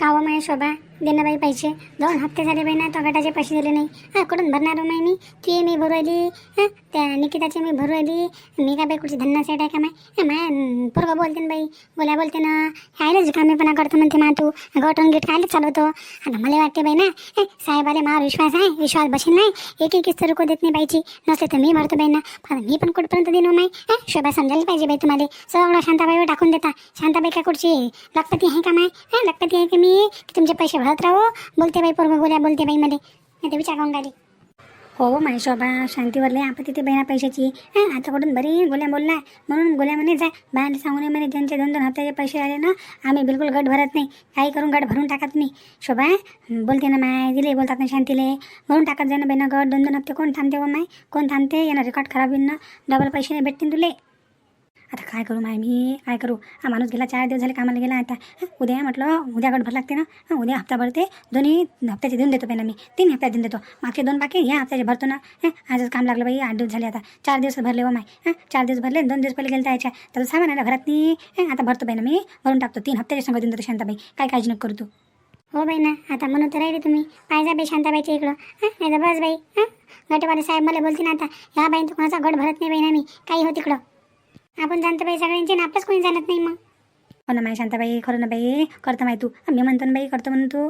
कावा माया शोभा. देणं बाई पैसे. दोन हप्ते झाले बाई ना तो गटाचे पैसे दिले नाही. हा कुठून भरणार हो मी ती मी भरू आली त्या निकिताची मी भरू आली मी काय बाई कुठची धन्ना सेट आहे का माय? माय पोरगं बोलते ना बाई. बोला बोलते ना खायलाच कामेपणा करतो म्हणते मा तू. गटून गिट खायलाच चालवतो. आता मला वाटते बाई ना हे, साहेबाले मावर विश्वास आहे विश्वास बसेल नाही. एक एक किस्त रुको देत नाही बाईची. नसले तर मी भरतो बाई ना. पण मी पण कुठपर्यंत देणं हो माय? शोभा समजायला पाहिजे बाई तुम्हाला. सगळं शांताबाईवर टाकून देता. शांताबाई का कुठची? लखपती आहे का माय? हा लखपती आहे का मी? तुमचे पैसे बोलत राहो. बोलते बाई पोरग गोल्या बोलते बाई मध्ये नाही विचार करून गाली हो, हो माय शोभा शांतीवर लय आपण तिथे बहिणा पैशाची. हा आता कुठून बरी गोल्या बोलला म्हणून गोल्या म्हणे जाय बाहेर सांगू नये म्हणे ज्यांचे दोन दोन हप्त्याचे पैसे आले ना आम्ही बिलकुल गट भरत नाही. काही करून गट भरून टाकत नाही. शोभा बोलते ना माय दिले बोलतात ना शांतीले. भरून टाकत जाय ना बेना गट दोन दोन हप्ते कोण थांबते व माय? कोण थांबते? यांना रेकॉर्ड खराब होईल ना. डबल पैसे नाही भेटतील तुले. आता काय करू माय मी काय करू? हा माणूस गेला चार दिवस झाले कामाला गेला आता. उद्या म्हटलं उद्या गट भर लागते ना? उद्या हप्ता भरते. दोन्ही हप्त्याचे देऊन देतो पहिला मी. तीन हप्त्यात देऊन देतो. मागचे दोन बाकी या हप्त्याचे भरतो ना? आजच काम लागलं बाई आठ दिवस झाले आता. चार दिवस भरले हो माय. चार दिवस भरले दोन दिवस पहिले गेले त्याच्या. तर सामान आला घरात नाही आता भरतो पहिला मी भरून टाकतो. तीन हप्त्याच्या संग देऊन देतो शांताबाई. काय काळजी नको करू तू. हो बाई ना आता म्हणून तर राहिले तुम्ही. पाहिजे बाई शांताबाईच्या इकडं. हां नाही तर बस बाई. हां गटवाले साहेब मला बोलते ना आता. ह्या बाई तू कोणाचा गट भरत नाही बाई ना मी. काही हो तिकडं. आपण जाणतो बाई सगळ्यांचे ना आपलंच कोणी जाणत नाही मग. हो ना माय शांताबाई खरं ना बाई करतो माय तू. मी म्हणतो ना बाई करतो म्हणून तू.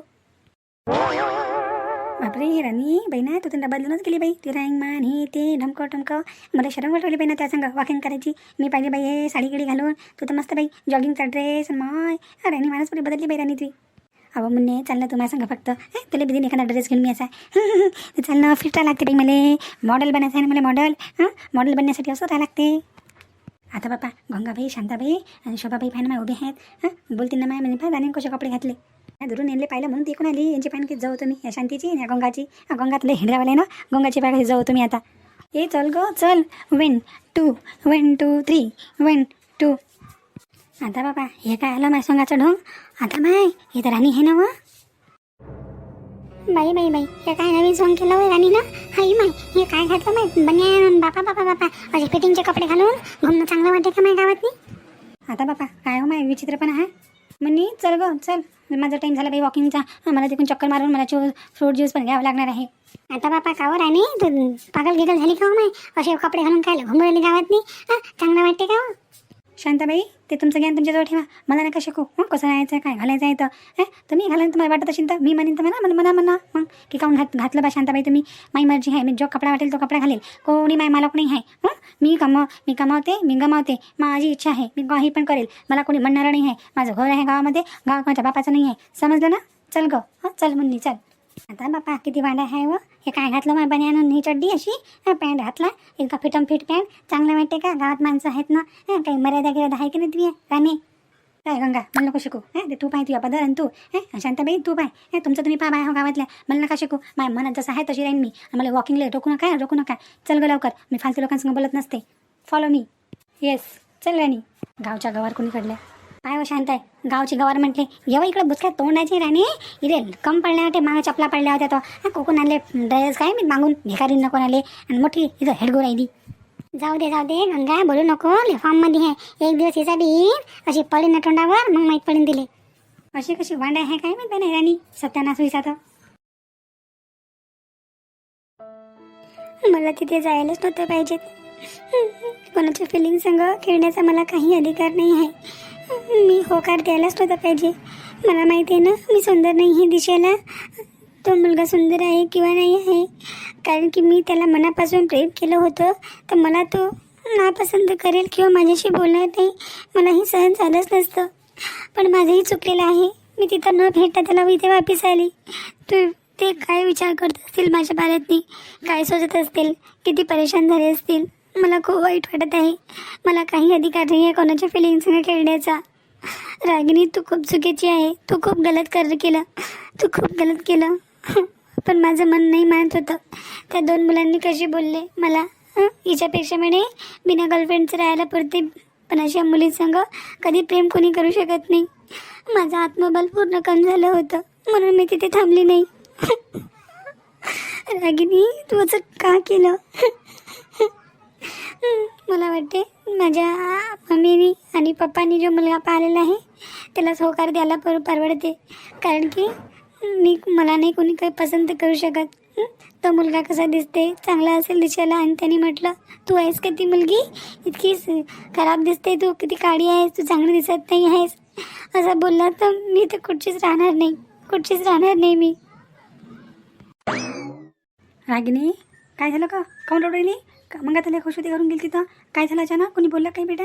बापरे राणी बाई ना तू त्यांना बदलूनच गेली बाई. ती रँग मान हे ते ढमकं टमकं. मला शरम वाटवली बाई ना त्या संग वॉकिंग करायची. मी पाहिजे बाई हे साडी गिडी घालून. तू तर मस्त बाई जॉगिंगचा ड्रेस माय. राणी माणूस पुढे बदलली बाई राणी ती. अहो मुन्ने चाल ना तू माझ्या संग फक्त. तुला बिदिन एखादा ड्रेस घेऊन मी असा. चाल ना फिट लागते बाई मला. मॉडेल बनायचं आहे ना मला मॉडेल हां मॉडेल बनण्यासाठी असं राहा लागते. आता बापा गंगाबाई शांताबाई आणि शोभाबाई पाहिजे माय उभे आहेत. हां? बोलतील ना माय म्हणजे पाय राणी कसे कपडे घातले. हा, दुरून यांना पाहिलं म्हणून ती कोण आली. यांची पॅन किती जाऊ तुम्ही या शांतीची या गंगाची. हा, गंगातले हिंडरावाले ना? गंगाची पॅन जाऊ तुम्ही आता. ए चल ग चल. One two one two three one two आता बाबा हे काय आलं माय संघाचं ढोंग? आता माय हे तर राणी आहे ना व? बाई बाई बाई हे काय नवीन सॉंग केलं होय ना हाई माय हे काय घातलं माय? बनियान बापा बापा बापा असे फिटिंगचे कपडे घालून घुमणं चांगलं वाटते का माय गावात आता बापा काय हो माय विचित्रपणा आहे म्हणे चल ग चल. माझा टाईम झाला बाई वॉकिंगचा मला तिकडून चक्कर मारून मला ज्यूस फ्रूट ज्यूस पण घ्यावं लागणार आहे. आता बापा कावर आहे नाही तू पागल गिगल झाली का हो माय? असे कपडे घालून काय घुमू राहिली गावात नाही चांगलं वाटते का हो? शांताबाई ते तुमचं ज्ञान तुमच्याजवळ ठेवा. मला नका शिकू. मग कसं राहायचं काय घालायचं आहे तर हे तुम्ही घाला तुम्हाला वाटत असेल तर मी म्हणेन तर म्हणा मला म्हणा म्हणा. मग की काऊन घात घातलं बा शांताबाई तुम्ही? माई मर्जी आहे मी जो कपडा वाटेल तो कपडा घालेल. कोणी माय मला कोणी आहे. हं मी कम मी कमावते मी गमावते. माझी इच्छा आहे मी काही पण करेल. मला कोणी म्हणणारं नाही आहे. माझं घर आहे गावामध्ये गाव माझ्या बापाचं नाही आहे. समजलं ना? चल ग. हां चल मुन्नी चल. आता बापा किती वाडा आहे व हे काय घातलं माय बन्यान ही चड्डी अशी? पॅन्ट घातला. इतका फिटम फिट पॅन्ट. चांगलं वाटते का? गावात माणसं आहेत ना? काही मर्यादा गिर्यादा आहे की नाही तुम्ही राणे? काय गंगा? मला नको शिकू. हे ते तू पाय तुझ्या पदर आणि तू. हे शांताबाई तू पाय. हे तुमचं तुम्ही पा बाय हो गावातल्या. मला नका शिकू. माय मनात जसं आहे तशी राहीन मी. मला वॉकिंगला रोकू नका रोकू नका. चल ग लवकर. मी फालतू लोकांसंग बोलत नसते. फॉलो मी येस चल राणी. गावच्या गावावर कोणी कडल्या? पाय हो शांत आहे. गावची गव्हर्नमेंटले म्हटले येवा इकडे भुसक्या तोंडायची राणी. इथे कम पडल्या होते मागे चपला पडल्या होत्या तो. कोकून आणले ड्रेस काय मी मागून? भिकारी नको आले आणि मोठी इथं हेडगो राहिली जाऊ दे जाऊ दे गंगा बोलू नको. मध्ये आहे. एक दिवस हिचा बी. अशी पडली न तोंडावर मग माहीत पडून दिले. अशी कशी वांड आहे काय माहिती नाही राणी? सत्यानाश होईसा तर मला तिथे जायलाच नव्हतं पाहिजे. कोणाच्या फिलिंग संग खेळण्याचा मला काही अधिकार नाही आहे. मी होकार द्यायलाच नव्हता पाहिजे. मला माहिती आहे ना मी सुंदर नाही हे दिशेला. तो मुलगा सुंदर आहे किंवा नाही आहे. कारण की मी त्याला मनापासून प्रेम केलं होतं. तर मला तो नापसंत करेल किंवा माझ्याशी बोलणार नाही. मलाही सहन झालंच नसतं. पण माझंही चुकलेलं आहे. मी तिथं न भेटता त्याला इथे वापस आली. तू ते काय विचार करत असतील माझ्या बाळातनी? काय सोचत असतील? किती परेशान झाले असतील? मला खूप वाईट वाटत आहे. मला काही अधिकार नाही आहे कोणाच्या फिलिंग्सने खेळण्याचा. रागिनी तू खूप चुकीची आहे. तू खूप गलत कर केलं. तू खूप गलत केलं. पण माझं मन नाही मानत होतं. त्या दोन मुलांनी कसे बोलले? मला हिच्यापेक्षा म्हणे बिना गर्लफ्रेंडचं राहायला पुरते. पण अशा मुलींसंग कधी प्रेम कोणी करू शकत नाही. माझा आत्मबल पूर्ण कम झालं होतं. म्हणून मी तिथे थांबली नाही. रागिनी तू असं का केलं? मला वाटते माझ्या मम्मीनी आणि पप्पानी जो मुलगा पाहिलेला आहे त्याला होकार द्यायला पर परवडते. कारण की मी मला नाही कोणी काही पसंत करू शकत. तो मुलगा कसा दिसते चांगला असेल दिसायला. आणि त्याने म्हटलं तू आहेस का ती मुलगी? इतकी खराब दिसते तू. किती काळी आहेस तू चांगली दिसत नाही आहेस. असं बोलला तर मी तर कुठचीच राहणार नाही. कुठचीच राहणार नाही मी. रागिनी काय झालं का काउंट रडली मग आता खुश होती करून गेली तिथं. काय झालं अचानक? कोणी बोललं काही बेटा?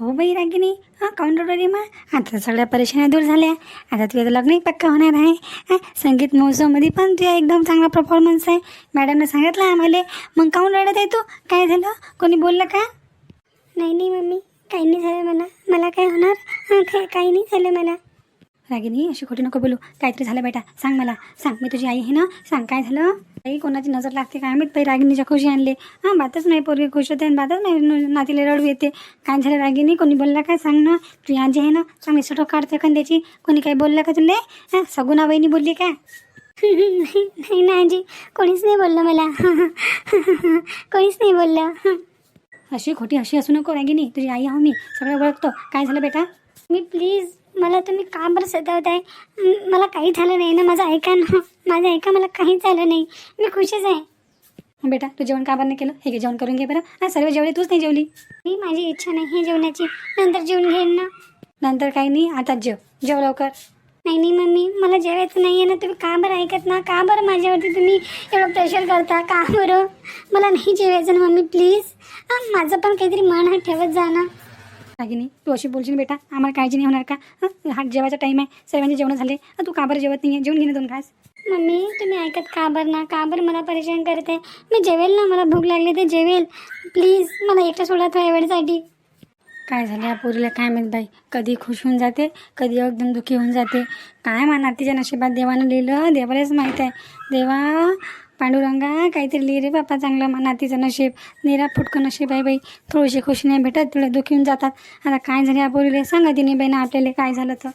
हो बाई रागिनी हां काऊन रडली मग. आता सगळ्या परेशान्या दूर झाल्या. आता तुझं लग्नही पक्का होणार आहे. हां संगीत महोत्सवमध्ये पण तुझ्या एकदम चांगला परफॉर्मन्स आहे. मॅडमनं सांगितलं आम्हाला. मग काऊन रडत आहे तू. काय झालं? कोणी बोललं का? नाही नाही मम्मी. काही नाही झालं मला. मला काय होणार? हां काय काही नाही झालं मला. रागिनी अशी खोटी नको बोलू. काहीतरी झालं बेटा. सांग मला. सांग. मी तुझी आई आहे ना? सांग. काय झालं? आई कोणाची नजर लागते काय माहीत? बाई रागिनीच्या खुशी आणले. हां बातच नाही. पोरगी खुश होते आणि बातच नाही. नातीला रडू येते. काय झालं रागिनी? कोणी बोलला काय? सांग ना. तुझी आजी आहे ना? चांगली सुटो काढते खंद्याची कोणी काही बोललं का तुला? हां सगुना बहिणी बोलली का नाही ना आजी. कोणीच नाही बोललं मला. कोणीच नाही बोललं. अशी खोटी अशी असू नको रागिनी. तुझी आई आहो मी. सगळं ओळखतो. काय झालं बेटा? मी प्लीज मला तुम्ही का बरं सतावताय म- मला काही झालं नाही ना माझं ऐका ना. माझं ऐका मला काहीच झालं नाही. मी खुशच आहे. बेटा तू जेवण का बरं नाही केलं? हे घे जेवण करून घे बरं. हां सर्व जेवले तूच नाही जेवली? मी माझी इच्छा नाही आहे जेवणाची नंतर जेवून घेईन ना. नंतर काही नाही आताच जेव. जेव लवकर. नाही नाही मम्मी मला जेवायचं नाही आहे ना. तुम्ही का बरं ऐकत ना? का बरं माझ्यावरती तुम्ही एवढं प्रेशर करता? का बरं? मला नाही जेवायचं ना मम्मी प्लीज हां माझं पण काहीतरी मन हा ठेवत जा ना. रागिनी तू अशी बोलशील बेटा आम्हाला काळजी नाही होणार का? हं? जेवायचा टाईम आहे सर्वांचे जेवण झाले. तू का बरं जेवत नाही आहे जेवून घे ना दोन घास. मम्मी तुम्ही ऐकत का बरं ना? का बरं मला परेशान करते? मी जेवेल ना मला भूक लागली तर जेवेल. प्लीज मला एकटं सोडा थोड्या वेळेसाठी. काय झालं या पोरीला? काय माहीत बाई? कधी खुश होऊन जाते कधी एकदम दुःखी होऊन जाते. काय म्हणा तिच्या नशिबात देवानं लिहिलं? देवालाच माहीत आहे. देवा पांडुरंगा काहीतरी लिहि रे बापा चांगलं. म्हणा तिचं नशीब निरा फुटकं नशीब आहे बाई. थोडीशी खुशी नाही भेटत थोडे दुःखी होऊन जातात. आता काय झालं या पोरीला सांगा तिने बाई ना आपल्याला काय झालं तर.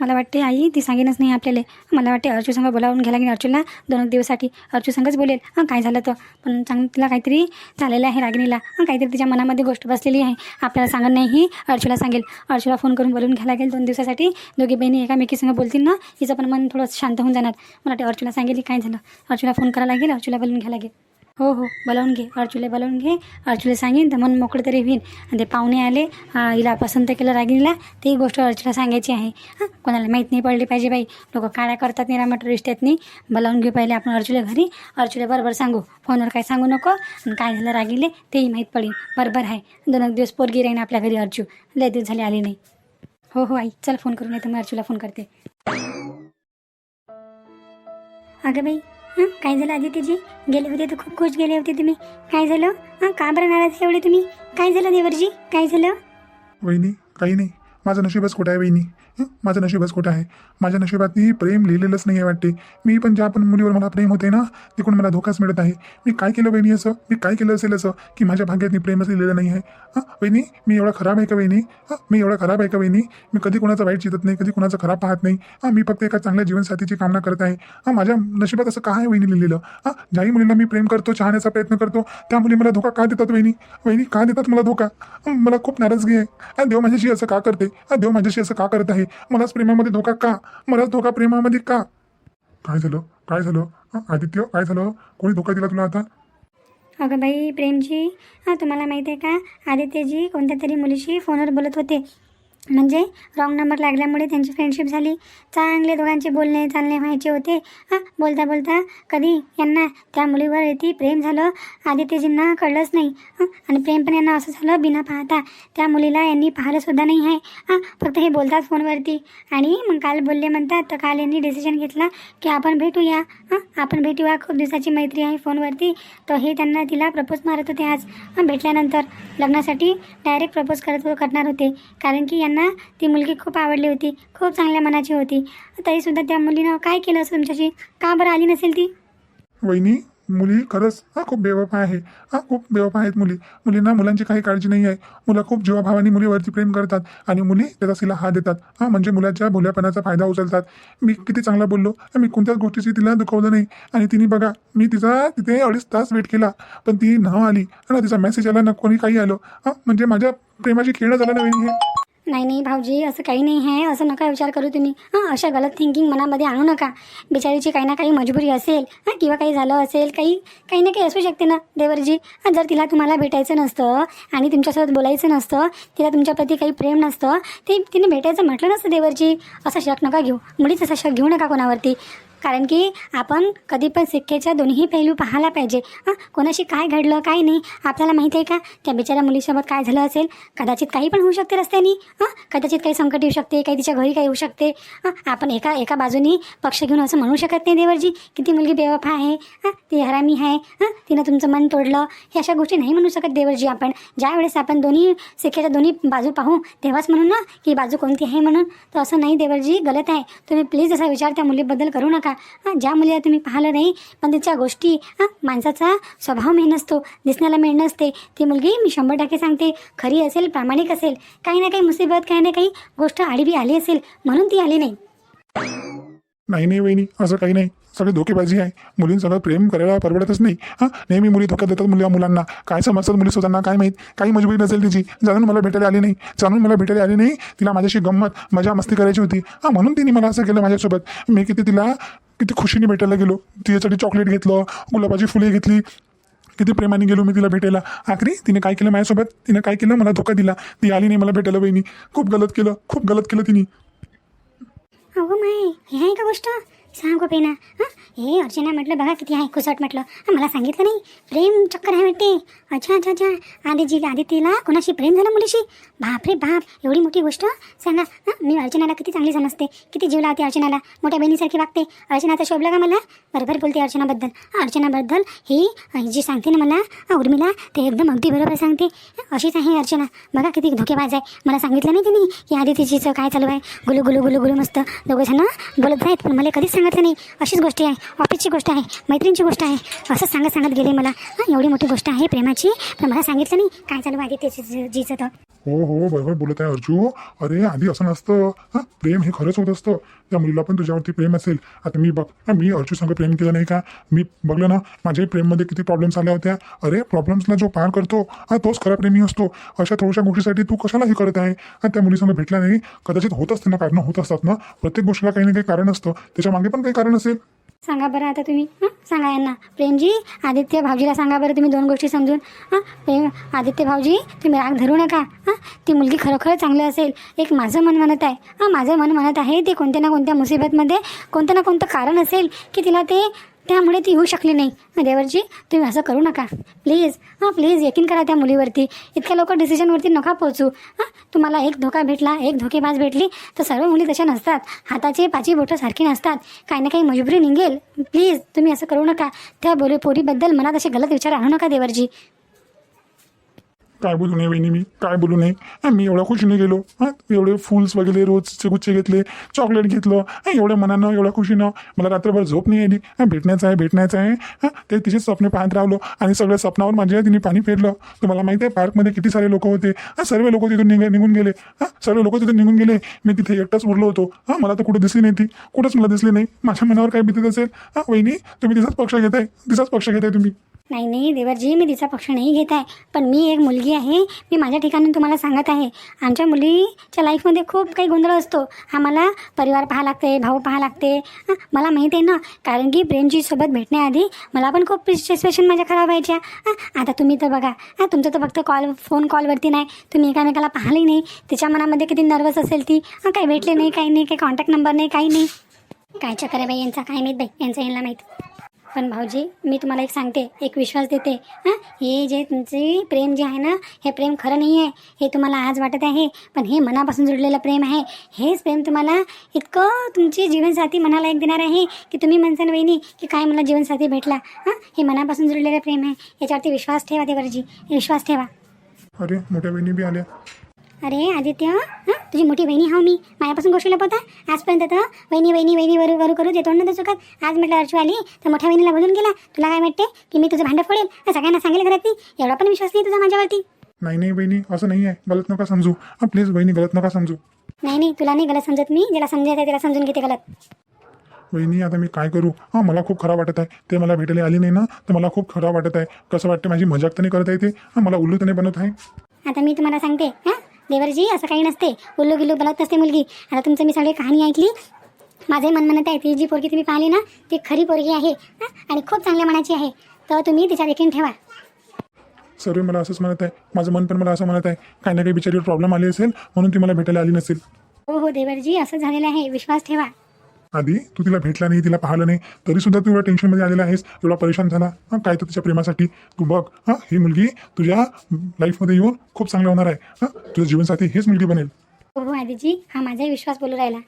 मला वाटते आई ती सांगेनच नाही आपल्याला. मला वाटते अर्जुसंग बोलावून घ्यायला लागेल अर्जूला दोन एक दिवसासाठी अर्जुसंगच बोलेल. हां काय झालं तर? पण चांग तिला काहीतरी झालेलं आहे रागिनीला हां काहीतरी तिच्या मनामध्ये गोष्ट बसलेली आहे. आपल्याला सांगत नाही ही अर्जूला सांगेल. अर्जुला फोन करून बोलून घ्यायला लागेल दोन दिवसासाठी. दोघी बहिणी एकामेकीसंग बोलतील ना तिचं पण मन थोडं शांत होऊन जाणार. मला वाटते अर्जुला सांगेल की काय झालं. अर्जुला फोन करायला लागेल अर्जुला बोलून घ्यायला लागेल. हो हो. बोलावून घे. अर्जुले बोलावून घे. अर्जुले सांगेन तर मन मोकळं तरी होईन. आणि ते पाहुणे आले हिला पसंत केलं रागिणीला. ती गोष्ट अर्जुला सांगायची आहे. हां कोणाला माहीत नाही पडली पाहिजे बाई. लोक काळ्या करतात नाही रामाटर रिश्त्यात नाही बोलावून घेऊ पहिले आपण अर्जुले घरी. अर्जुले बरोबर सांगू. फोनवर काय सांगू नको. आणि काय झालं रागिले तेही माहीत पडेल बरोबर आहे. दोन एक दिवस पोरगी राहीन आपल्या घरी अर्जू. लय दिवस झाले आले नाही. हो हो आई. चल फोन करून तर मी अर्जूला फोन करते. अगं बाई हां? काय झालं आदित्यजी? गेले होते तर खूप खुश गेले होते तुम्ही. काय झालं? हां? का बरं नाराज एवढे तुम्ही? काय झालं देवरजी? काय झालं? वहिनी काही नाही. माझं नशीबच खोटं आहे वहिनी. माझं नशीबच खोटं आहे. माझ्या नशिबातनी प्रेम लिहिलेलंच नाही आहे वाटते. मी पण ज्या पण मुलीवर मला प्रेम होते ना तिकडून मला धोकाच मिळत आहे. मी काय केलं वहिनी असं? मी काय केलं असेल असं? की माझ्या भाग्यातनी प्रेमच लिहिलेलं नाही आहे. हां? वहिनी मी एवढा खराब आहे का वहिनी? हां? मी एवढा खराब आहे का वहिनी? मी कधी कोणाचं वाईट चितत नाही कधी कोणाचं खराब पाहत नाही. हां? मी फक्त एका चांगल्या जीवनसाथीची कामना करत आहे. हां? माझ्या नशिबात असं काय आहे वहिनी लिहिलेलं? हां? ज्याही मुलीला मी प्रेम करतो चाहण्याचा प्रयत्न करतो त्या मुली मला धोका का देतात वहिनी? वहिनी का देतात मला धोका? मला खूप नाराजगी आहे. देव माझ्याशी असं का करते? देव माझ्याशी असं का करत आहे? मलाच प्रेमामध्ये धोका का? मलाच धोका प्रेमामध्ये का? काय झालं? काय झालं? आदित्य काय झालं? कोणी धोका दिला तुला आता? अगं बाई प्रेमजी तुम्हाला माहिती आहे का? आदित्यजी कोणत्या तरी मुलीशी फोनवर बोलत होते. म्हणजे रॉंग नंबर लागल्यामुळे त्यांची फ्रेंडशिप झाली. चांगले दोघांचे बोलणे चालणे व्हायचे होते. हां बोलता बोलता कधी यांना त्या मुलीवर येते प्रेम झालं? आदित्यजींना कळलंच नाही. आणि प्रेम पण यांना असं झालं बिना पाहता. त्या मुलीला यांनी पाहिलंसुद्धा नाही आहे. हां फक्त हे बोलतात फोनवरती. आणि मग काल बोलले म्हणतात तर काल यांनी डिसिजन घेतला की आपण भेटूया. हां आपण भेटूया खूप दिवसाची मैत्री आहे फोनवरती. तर हे त्यांना तिला प्रपोज मारत होते आज. भेटल्यानंतर लग्नासाठी डायरेक्ट प्रपोज करत करणार होते. कारण की यांना ती मुलगी खूप आवडली होती खूप चांगल्या मनाची होती. तरीसुद्धा त्या मुलीनं काय केलं असं तुमच्याशी? का बरं आली नसेल ती? वहिनी मुली खरंच हा खूप बेवफा आहे. हा खूप बेवफा आहेत मुली. मुलींना मुलांची काही काळजी नाही आहे. मुलं खूप जीवाभावानी मुलीवरती प्रेम करतात आणि मुली त्याचा तिला हात देतात. हा म्हणजे मुलाच्या भोल्यापणाचा फायदा उचलतात. मी किती चांगला बोललो मी कोणत्याच गोष्टीची तिला दुखवलं नाही. आणि तिने बघा मी तिचा तिथे अडीच तास वेट केला पण ती न आली आणि तिचा मेसेज आला ना कोणी काही आलो. हा म्हणजे माझ्या प्रेमाची खेळ झालं नवीन हे? नाही नाही भाऊजी असं काही नाही आहे असं नका विचार करू तुम्ही. हां अशा गलत थिंकिंग मनामध्ये आणू नका. बिचारीची काही ना काही मजबुरी असेल हां किंवा काही झालं असेल काही काही ना काही असू शकते ना देवरजी. जर तिला तुम्हाला भेटायचं नसतं आणि तुमच्यासोबत बोलायचं नसतं तिला तुमच्याप्रती काही प्रेम नसतं ते तिने भेटायचं म्हटलं नसतं देवरजी. असा शक नका घेऊ. मुळीच असा शक घेऊ नका कोणावरती. कारण की आपण कधी पण सिक्केच्या दोन्ही पैलू पाहायला पाहिजे. हां कोणाशी काय घडलं काय नाही आपल्याला माहिती आहे का? त्या बिचाऱ्या मुलीसोबत काय झालं असेल? कदाचित काही पण होऊ शकते रस्त्याने. हां कदाचित काही संकट येऊ शकते काही तिच्या घरी काही येऊ शकते. हां आपण एका एका बाजूनी पक्ष घेऊन असं म्हणू शकत नाही देवरजी की ती मुलगी बेवफा आहे हां ती हरामी आहे हां तिनं तुमचं मन तोडलं. हे अशा गोष्टी नाही म्हणू शकत देवरजी आपण. ज्या वेळेस आपण दोन्ही सिक्केच्या दोन्ही बाजू पाहू तेव्हाच म्हणू ना की बाजू कोणती आहे म्हणून. तर असं नाही देवरजी गलत आहे. तुम्ही प्लीज असा विचार त्या मुलीबद्दल करू नका. हां ज्या मुलीला तुम्ही पाहिलं नाही पण तिच्या गोष्टी हां माणसाचा स्वभाव मेन असतो दिसण्याला मेन नसते. ती मुलगी मी शंभर टक्के सांगते खरी असेल प्रामाणिक असेल काही ना काही मुसीबत काही ना काही गोष्ट आडवी आली असेल म्हणून ती आली नाही. नाही नाही वहिनी असं काही नाही. सगळे धोकेबाजी आहे. मुलींसोबत प्रेम करायला परवडतच नाही. हां? नेहमी मुली धोका देतात मुली मुलांना. काय समजतात मुली स्वतःना? काय माहीत? काही मजबुरी नसेल तिची. जाणून मला भेटायला आली नाही. जाणून मला भेटायला आली नाही. तिला माझ्याशी गंमत मजा मस्ती करायची होती. हां म्हणून तिने मला असं केलं माझ्यासोबत. मी किती तिला किती खुशीने भेटायला गेलो. तिच्यासाठी चॉकलेट घेतलं गुलाबाची फुले घेतली. किती प्रेमाने गेलो मी तिला भेटायला. आखरी तिने काय केलं माझ्यासोबत? तिने काय केलं? मला धोका दिला. ती आली नाही मला भेटायला बहिणी खूप गलत केलं. खूप गलत केलं तिने. अहो माय हे आहे का गोष्ट? सांग गो पेना. हां? हे अर्चना म्हटलं बघा किती आहे. कुसट म्हटलं. हां मला सांगितलं नाही. प्रेम चक्कर आहे वाटते. अच्छा अच्छा अच्छा. आदिजी आदित्यला कोणाशी प्रेम झालं मुलीशी? बाप रे बाप एवढी मोठी गोष्ट? सांगा. हां मी अर्चनाला किती चांगली समजते. किती जीव लावते अर्चनाला. मोठ्या बहिणीसारखी वागते. अर्चनाचा शोभला का मला? बरोबर बोलते अर्चनाबद्दल. हां, अर्चनाबद्दल ही जी सांगते ना मला उर्मिला ते एकदम अगदी बरोबर सांगते. अशीच आहे अर्चना. बघा किती धोकेबाज आहे. मला सांगितलं नाही तिने की आदितीचीचं काय चालू आहे. गुलू गुलू गुलू गुलू मस्त दोघं जण बोलत आहेत पण मला कधीच सांगितलं नाही. अशीच गोष्टी आहे. ऑफिसची गोष्ट आहे. मैत्रिणीची गोष्ट आहे. असं सांगत सांगत गेले मला. हां एवढी मोठी गोष्ट आहे प्रेमाची. पण मला सांगितलं नाही. काय चालू आहे त्याची जीचं तर? हो हो बरोबर बोलत आहे अर्जू. अरे आधी असं नसतं. हां प्रेम हे खरंच होत असतं. त्या मुलीला पण तुझ्यावरती प्रेम असेल. आता मी बघ मी अर्जू संग प्रेम केलं नाही का? मी बघलं ना माझ्याही प्रेममध्ये किती प्रॉब्लेम्स आल्या होत्या. अरे प्रॉब्लेम्सला जो पार करतो हा तोच खरा प्रेमी असतो. अशा थोड्याशा गोष्टीसाठी तू कशाला हे करत आहे. आणि त्या मुलीसंग भेटला नाही. कदाचित होत असते ना कारणं होत असतात ना. प्रत्येक गोष्टीला काही ना काही कारण असतं. त्याच्यामागे पण काही कारण असेल. सांगा बरं आता तुम्ही. सांगा यांना. प्रेमजी आदित्य भाऊजीला सांगा बरं तुम्ही दोन गोष्टी समजून. हां? प्रेम आदित्य भाऊजी तुम्ही राग धरू नका. हां? ती मुलगी खरोखर चांगली असेल. एक माझं मन म्हणत आहे. हां? माझं मन म्हणत आहे ते कोणत्या ना कोणत्या मुसीबतमध्ये कोणतं ना कोणतं कारण असेल की तिला ते त्यामुळे ती येऊ शकली नाही. देवरजी तुम्ही असं करू नका. प्लीज हां प्लीज यकीन करा त्या मुलीवरती. इतक्या लवकर डिसिजनवरती नका पोहोचू. हां तुम्हाला एक धोका भेटला एक धोकेबाज भेटली तर सर्व मुली तशा नसतात. हाताचे पाची बोटं सारखी नसतात. काही ना काही मजबुरी निघेल. प्लीज तुम्ही असं करू नका. त्या बोली पोरीबद्दल मनात असे गलत विचार आणू नका देवरजी. काय बोलू नये वहिनी मी? काय बोलू नये? मी एवढ्या खुशीने गेलो. हां एवढे फुल्स वगैरे रोजचे गुच्छे घेतले चॉकलेट घेतलं एवढ्या मनानं एवढ्या खुशीनं. मला रात्रभर झोप नाही आली. भेटण्याचं आहे भेटण्याचं आहे. हां ते तिचेच स्वप्ने पाहत राहिलो आणि सगळ्या स्वप्नावर माझ्या तिने पाणी फेरलं. तुम्हाला माहिती आहे पार्कमध्ये किती सारे लोक होते. हां सर्व लोक तिथून निघ निघून गेले. हां सर्व लोक तिथून निघून गेले. मी तिथे एकटाच उरलो होतो. हां मला तर कुठं दिसली नाही ती कुठंच मला दिसली नाही. माझ्या मनावर काय बितत असेल? हां वहिनी तुम्ही तिचाच पक्ष घेताय. तिचाच पक्ष घेताय तुम्ही. नाही नाही देवरजी मी तिचा पक्ष नाही घेत आहे. पण मी एक मुलगी आहे. मी माझ्या ठिकाणी तुम्हाला सांगत आहे. आमच्या मुलीच्या लाईफमध्ये खूप काही गोंधळ असतो. आम्हाला परिवार पाहा लागते भाऊ पाहा लागते. मला माहीत आहे ना कारण की प्रेमजीसोबत भेटण्याआधी मला पण खूप सिच्युएशन माझ्या खराब व्हायच्या. आता तुम्ही तर बघा. हां तुमचं तर फक्त कॉल फोन कॉलवरती नाही. तुम्ही एकामेकाला पाहिली नाही. तिच्या मनामध्ये किती नर्वस असेल ती. काही भेटले नाही काही नाही काही कॉन्टॅक्ट नंबर नाही काही नाही. काय चक्कर आहे बाई यांचा? काय माहीत बाई? यांचं यांना माहीत. पण भाऊजी मी तुम्हाला एक सांगते एक विश्वास देते. हां? हे जे तुमचे प्रेम जे आहे ना हे प्रेम खरं नाही आहे. हे तुम्हाला आज वाटत आहे पण हे मनापासून जुळलेलं प्रेम आहे. हेच प्रेम तुम्हाला इतकं तुमची जीवनसाथी मनाला एक देणार आहे की तुम्ही म्हणसान वहिनी की काय मला जीवनसाथी भेटला. हां? हे मनापासून जुळलेलं प्रेम आहे. याच्यावरती विश्वास ठेवा देवरजी. विश्वास ठेवा. अरे मोठ्या बहिणी बी आल्या. अरे आदित्य हं? तुझी मोठी बहिणी हाव मी. माझ्यापासून गोष्टी लपवता? आजपर्यंत तर वहिनी वहिनी वहिनी वरू वरू करू देतो ना चुकत आज म्हटलं अर्चू आली तर मोठ्या बहिणीला बोलून गेला तुला काय वाटते की मी तुझं भांडं फोडेल? सगळ्यांना सांगेल घरात एवढा पण विश्वास नाही तुझा माझ्यावरती. नाही नाही बहिणी असं नाही आहे गलत नका समजू. हां प्लीज बहिणी गलत नका समजू. नाही नाही तुला नाही गलत समजत मी. ज्याला समजायचं त्याला समजून घेते गलत. वहिनी आता मी काय करू? हां मला खूप खराब वाटत आहे. ते मला भेटायला आली नाही ना तर मला खूप खराब वाटत आहे. कसं वाटतं माझी मजाक तर नाही करत आहे ते हां मला उल्लू तर नाही बनवत आहे? आता मी तुम्हाला सांगते हां? देवरजी असं काही नसते. उल्लू गिल्लू बनवत नसते मुलगी. आता तुमचं मी सगळी कहाणी ऐकली. माझंही मन म्हणत आहे. ती जी पोरगी तुम्ही पाहिली ना ती खरी पोरगी आहे? आणि खूप चांगल्या मनाची आहे. तर तुम्ही तिच्यावर यकीन ठेवा. सर्व मला असंच म्हणत आहे. माझं मन पण मला असं म्हणत आहे. काही ना काही बिचारीवर प्रॉब्लेम आली असेल म्हणून ती मला भेटायला आली नसेल. हो हो देवरजी असं झालेलं आहे. विश्वास ठेवा. आधी तू तिला भेटला नाही तिला पाहिलं नाही तरी सुद्धा तू एवढ्या टेन्शनमध्ये आलेला आहेस एवढा परेशान झाला. हां काय तर तिच्या प्रेमासाठी. तू बघ हां ही मुलगी तुझ्या लाईफमध्ये येऊन खूप चांगलं होणार आहे. हां तुझं जीवनसाथी हेच मुलगी बनेल. हो हो आदिजी हा माझाही विश्वास बोलू राहिला.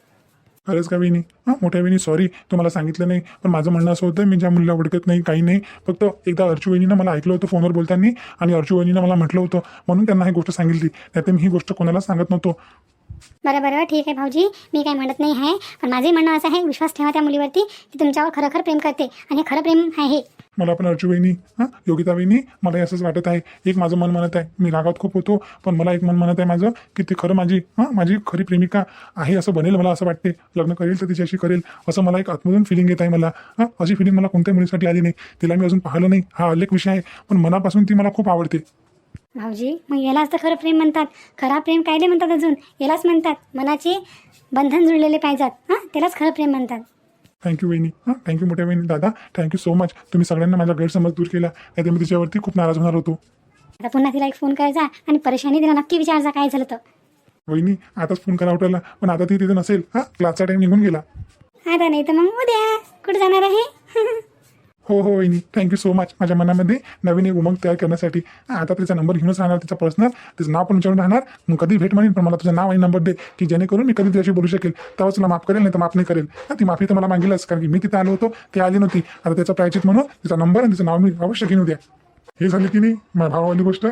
खरंच का वहिनी हां मोठ्या वहिनी सॉरी तुम्हाला सांगितलं नाही. पण माझं म्हणणं असं होतं मी ज्या मुलीला ओळखत नाही काही नाही फक्त एकदा अर्चू वहिनीनं मला ऐकलं होतं फोनवर बोलताना आणि अर्चू वहिनीनं मला म्हटलं होतं. म्हणून त्यांना ही गोष्ट सांगितली. नाहीतर मी ही गोष्ट कोणाला सांगत नव्हतो. बरं बरं ठीक आहे भाऊजी. मी काही म्हणत नाही आहे. पण माझे म्हणणं असं आहे विश्वास ठेवा त्या मुलीवरती ती तुमच्यावर खरोखर प्रेम करते आणि हे खरं प्रेम आहे मला पण अर्चू वहिनी हां योगिता वहिनी मला असंच वाटत आहे. एक माझं मन म्हणत आहे. मी रागात खूप होतो पण मला एक मन म्हणत आहे माझं की ती खरं माझी हां माझी खरी प्रेमिका आहे असं बनेल मला असं वाटते. लग्न करेल तर तिच्याशी करेल असं मला एक आतमधून फिलिंग येत आहे मला. हां अशी फिलिंग मला कोणत्या मुलीसाठी आली नाही. तिला मी अजून पाहिलं नाही. हा अलेख विषय आहे पण मनापासून ती मला खूप आवडते. भाऊजी मग यालाच तर खरं प्रेम म्हणतात. खरा प्रेम कायले म्हणतात अजून? यालाच म्हणतात. मनाचे बंधन जुळलेले पाहिजेत. हां त्यालाच खरं प्रेम म्हणतात. थँक्यू वहिनी. हां थँक्यू मोठ्या वहिनी. दादा थँक्यू सो मच तुम्ही सगळ्यांना माझा गैरसमज दूर केला. नाही मी तिच्यावरती खूप नाराज होणार होतो. आता पुन्हा तिला एक फोन करायचा आणि परेशानी तिला नक्की विचारायचा काय झालं तर. वहिनी आताच फोन करा उठवला पण आता ती तिथे नसेल. हां क्लासचा टाईम निघून गेला. आता नाही तर मग उद्या. कुठे जाणार आहे? हो हो वहिनी. थँक्यू सो मच माझ्या मनामध्ये नवीन एक उमंग तयार करण्यासाठी. आता तिचा नंबर घेऊनच राहणार तिचा पर्सनल तिचं नाव पण विचारून राहणार. मग कधी भेट म्हणेन पण मला तुझं नाव आणि नंबर दे की जेणेकरून मी कधी तिच्याशी बोलू शकेल. तेव्हा तुला माफ करेल नाही तर माफ नाही करेल. ती माफी तर मला मागेलच कारण की मी तिथे आलो होतो ती आली नव्हती. आता त्याचा प्रायचित म्हणून तिचा नंबर आणि तिचं नाव मी अवश्य घेऊन द्या. हे झालं की नाही माझ्या भावावाली गोष्ट?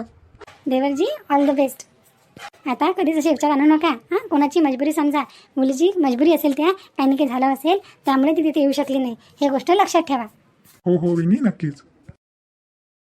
देवरजी ऑल द बेस्ट आता कधीच असे विचार आणू नका. हां कोणाची मजबुरी समजा. मुलीची मजबुरी असेल त्या काही ना काही झालं असेल त्यामुळे ती तिथे येऊ शकली नाही. हे गोष्ट लक्षात ठेवा. हो हो विनी नक्कीच